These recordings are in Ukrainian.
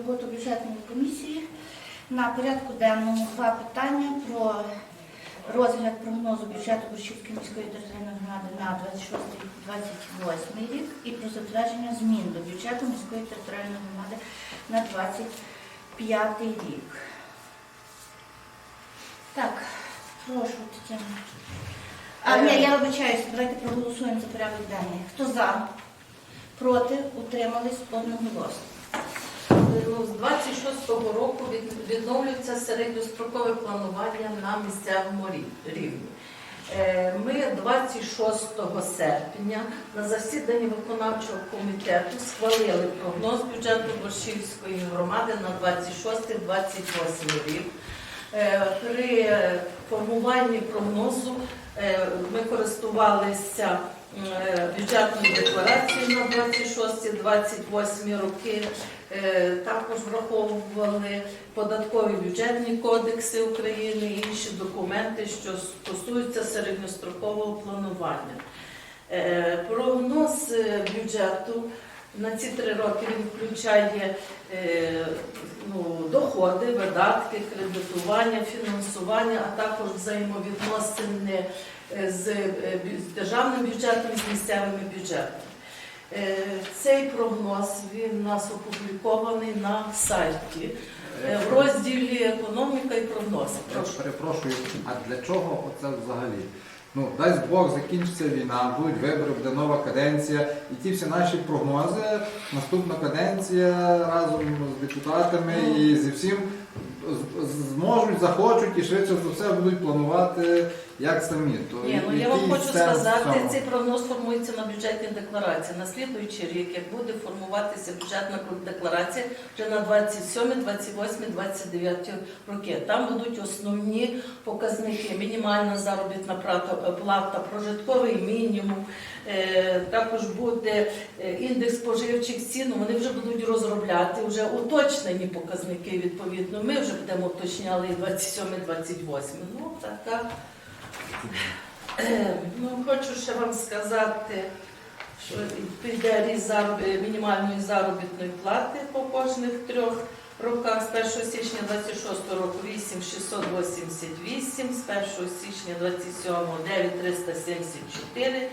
роботу бюджетної комісії. На порядку денному два питання про розгляд прогнозу бюджету Борщівської міської територіальної громади на 26-28 рік і про затвердження змін до бюджету міської територіальної громади на 25 рік. Так, прошу, Тетяна. А, ні, я вибачаюся, давайте проголосуємо за порядок денний. Хто за? Проти? Утримались одноголосно. Ну, з 26-го року від- відновлюється середньострокове планування на місцевому рівні. Е, Ми 26 серпня на засіданні виконавчого комітету схвалили прогноз бюджету Борщівської громади на 26-28 рік. Е, При формуванні прогнозу е, ми користувалися е, декларації декларацією на 26-28 роки. Е, Також враховували податкові бюджетні кодекси України і інші документи, що стосуються середньострокового планування. Е, Прогноз бюджету на ці три роки він включає е, ну, доходи, видатки, кредитування, фінансування, а також взаємовідносини е, з е, з державним бюджетом, з місцевими бюджетами. Е, Цей прогноз він у нас опублікований на сайті е, в розділі економіка і прогнози. Я Прошу. перепрошую, а для чого оце взагалі? Ну, дасть Бог, закінчиться війна, будуть вибори, буде нова каденція, і ті всі наші прогнози, наступна каденція разом з депутатами і зі всім зможуть, захочуть і швидше за все будуть планувати як самі. То Ні, ну я вам хочу сказати, цей прогноз формується на бюджетній декларації. На слідуючий рік, як буде формуватися бюджетна декларація вже на 27, 28, 29 роки. Там будуть основні показники: мінімальна заробітна плата, плата прожитковий мінімум. Е, Також буде е, індекс споживчих цін. Вони вже будуть розробляти вже уточнені показники. Відповідно, ми вже будемо уточняли 27, 28. Ну така. Е, Ну, хочу ще вам сказати, що піде ріст зароб- мінімальної заробітної плати по кожних трьох роках. З 1 січня 26 року 8688, з 1 січня 27 9374,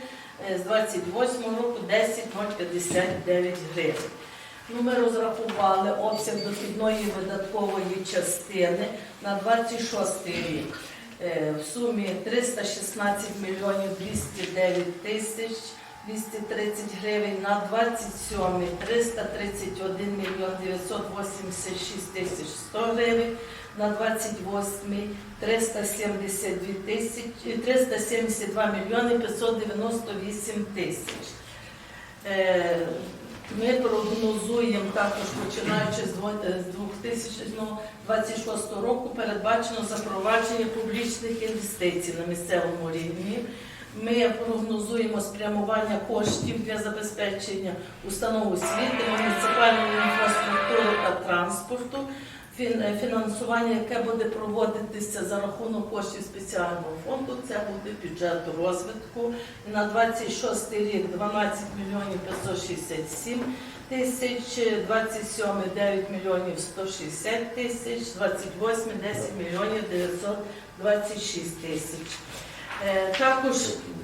е, з 28 року 10059 гривень. Ну, ми розрахували обсяг дохідної видаткової частини на 26 рік е, в сумі 316 мільйонів 209 тисяч 230 гривень, на 27 331 мільйон 986 тисяч 100 гривень, на 28 372 тисячі 372 мільйони 598 тисяч. Ми прогнозуємо також, починаючи з дво- е, з 2026 року, передбачено запровадження публічних інвестицій на місцевому рівні. Ми прогнозуємо спрямування коштів для забезпечення установ освіти, муніципальної інфраструктури та транспорту, фінансування, яке буде проводитися за рахунок коштів спеціального фонду. Це буде бюджет розвитку. На 26 рік 12 мільйонів 567 тисяч, 27 9 мільйонів 160 тисяч, 28 10 мільйонів 926 тисяч. Е, Також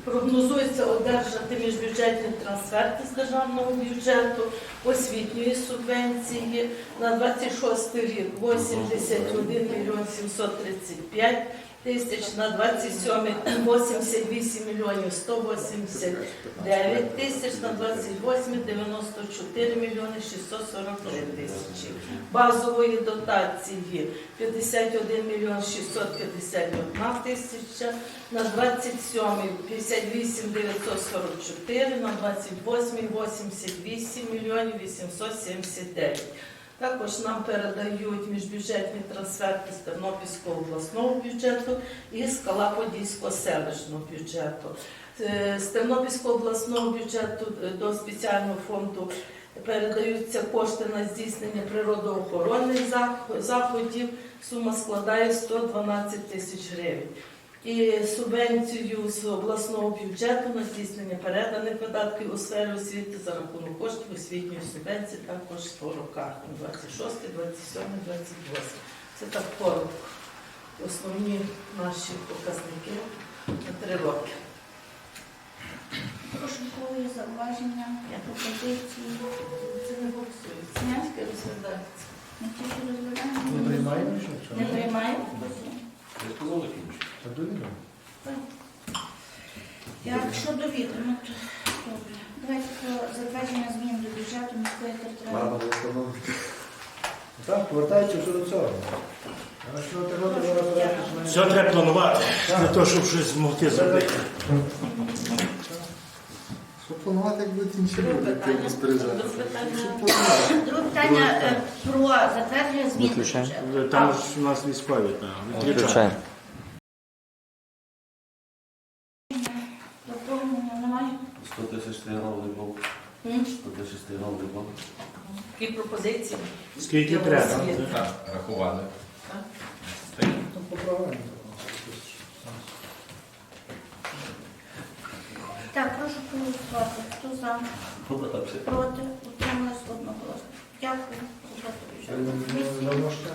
прогнозується одержати міжбюджетні трансферти з державного бюджету, освітньої субвенції на 26 рік 81 мільйон 735 тисяч, на 27 88 мільйонів 189 тисяч, на 28 94 мільйони 643 тисячі. Базової дотації 51 мільйон 651 тисяча, на 27 58 944, на 28 88 мільйонів 879. Також нам передають міжбюджетні трансферти з Тернопільського обласного бюджету і з Калаподійського селищного бюджету. Е, З Тернопільського обласного бюджету е, до спеціального фонду передаються кошти на здійснення природоохоронних заходів. Сума складає 112 тисяч гривень. І субвенцію з обласного бюджету на здійснення переданих видатків у сфері освіти за рахунок коштів освітньої субвенції також по роках 26, 27, 28. Це так коротко. Основні наші показники на три роки. Прошу є зауваження, пропозиції. Це не голосується. Тільки розглядається. Не тільки розглядаємо. Не приймаємо? Не приймаємо? Я сказав закінчити. Та довідомо. Якщо довідомо, то добре. Давайте про затвердження змін до бюджету міської територіальної. Так, повертаючи все до цього. А що ти робиш зараз порядку, що ми- Все треба планувати для того, щоб щось змогти зробити. Що планувати, як будуть інші люди, питання. які розпоряджаються? Друге питання. Друге питання е, про затвердження змін до бюджету. Там ж у нас військові, так, відключаємо. 100 тисяч блок. М? 100 тисяч. Які пропозиції? Скільки треба. так. Рахували. Поправимо. Так, прошу проголосувати. Хто за? Проти? Утрималась одноголосно. Дякую. Робота